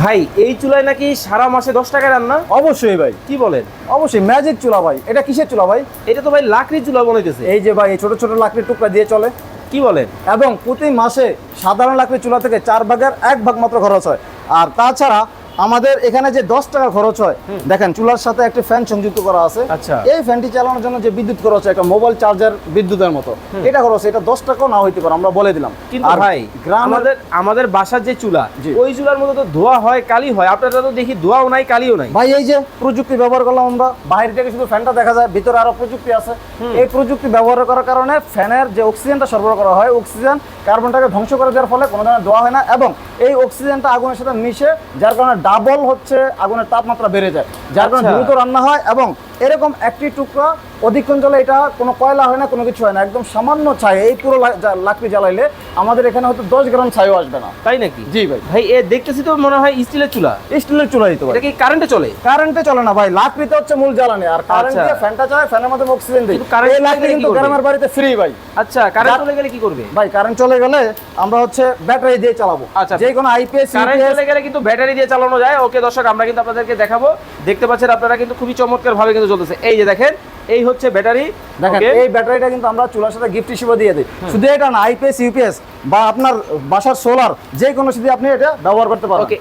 ভাই এই চুলায় নাকি সারা মাসে দশ টাকা রান্না? অবশ্যই ভাই। কি বলেন? অবশ্যই ম্যাজিক চুলা ভাই। এটা কিসের চুলা ভাই? এটা তো ভাই লাকড়ি চুলা হইতেছে এই যে ভাই এই ছোট ছোট লাকড়ির টুকরা দিয়ে চলে। কি বলেন? এবং প্রতি মাসে সাধারণ লাকড়ির চুলা থেকে চার ভাগের এক ভাগ মাত্র খরচ হয়। আর তাছাড়া আমাদের এখানে যে দশ টাকা খরচ হয় দেখেন চুলার সাথে একটি ফ্যান সংযুক্ত করা আছে। আচ্ছা। এই ফ্যানটি চালানোর জন্য যে বিদ্যুৎ খরচ হয় একটা মোবাইল চার্জার বিদ্যুতের মতো এটা খরচ এটা দশ টাকাও না হইতে পারে আমরা বলে দিলাম। আর ভাই আমাদের আমাদের বাসার যে চুলা। ওই চুলার মধ্যে তো ধোয়া হয় কালি হয় আপনারা তো দেখি ধোয়াও নাই কালিও নাই। ভাই এই যে প্রযুক্তি ব্যবহার করলাম আমরা বাইরে থেকে শুধু ফ্যানটা দেখা যায় ভিতরে আরও প্রযুক্তি আছে। এই প্রযুক্তি ব্যবহার করার কারণে ফ্যানের যে অক্সিজেনটা সরবরাহ করা হয় অক্সিজেন কার্বনটাকে ধ্বংস করে দেওয়ার ফলে কোনো ধরনের ধোয়া হয় না এবং এই অক্সিজেনটা আগুনের সাথে মিশে যার কারণে ডাবল হচ্ছে আগুনের তাপমাত্রা বেড়ে যায় যার কারণে আচ্ছা। দ্রুত রান্না হয় এবং এরকম একটি টুকরা অধিকক্ষণ জ্বলে এটা কোনো কয়লা হয় না কোনো কিছু হয় না। একদম সামান্য ছাই এই পুরো লাকড়ি জ্বালাইলে আমাদের এখানে হয়তো দশ গ্রাম ছাইও আসবে না। তাই নাকি? জি ভাই। ভাই এ দেখতেছি তো মনে হয় স্টিলের চুলা। স্টিলের চুলা দিতে পারে। এটা কি কারেন্টে চলে? কারেন্টে চলে না ভাই লাকড়িতে হচ্ছে মূল জ্বালানি। আর কারেন্ট আচ্ছা। ফ্যানটা চালায় ফ্যানের মধ্যে অক্সিজেন দেয়। এই লাকড়ি কিন্তু গ্রামের বাড়িতে ফ্রি ভাই। আচ্ছা কারেন্ট চলে গেলে কি করবে? ভাই কারেন্ট চলে গেলে আমরা হচ্ছে ব্যাটারি দিয়ে চালাবো। আচ্ছা। যে কোনো আইপিএস কারেন্ট চলে গেলে কিন্তু ব্যাটারি দিয়ে চালানো যায়। ওকে দর্শক আমরা কিন্তু আপনাদেরকে দেখাবো দেখতে পাচ্ছেন আপনারা কিন্তু খুবই চমৎকার ভাবে কিন্তু চলতেছে। এই যে দেখেন এই হচ্ছে ব্যাটারি। দেখেন? এই ব্যাটারিটা কিন্তু আমরা চুলার সাথে গিফট হিসেবে দিয়ে দিই। শুধু এটা না আইপিএস ইউপিএস বা আপনার বাসার সোলার যে কোনো সাথে আপনি এটা ব্যবহার করতে পারেন ওকে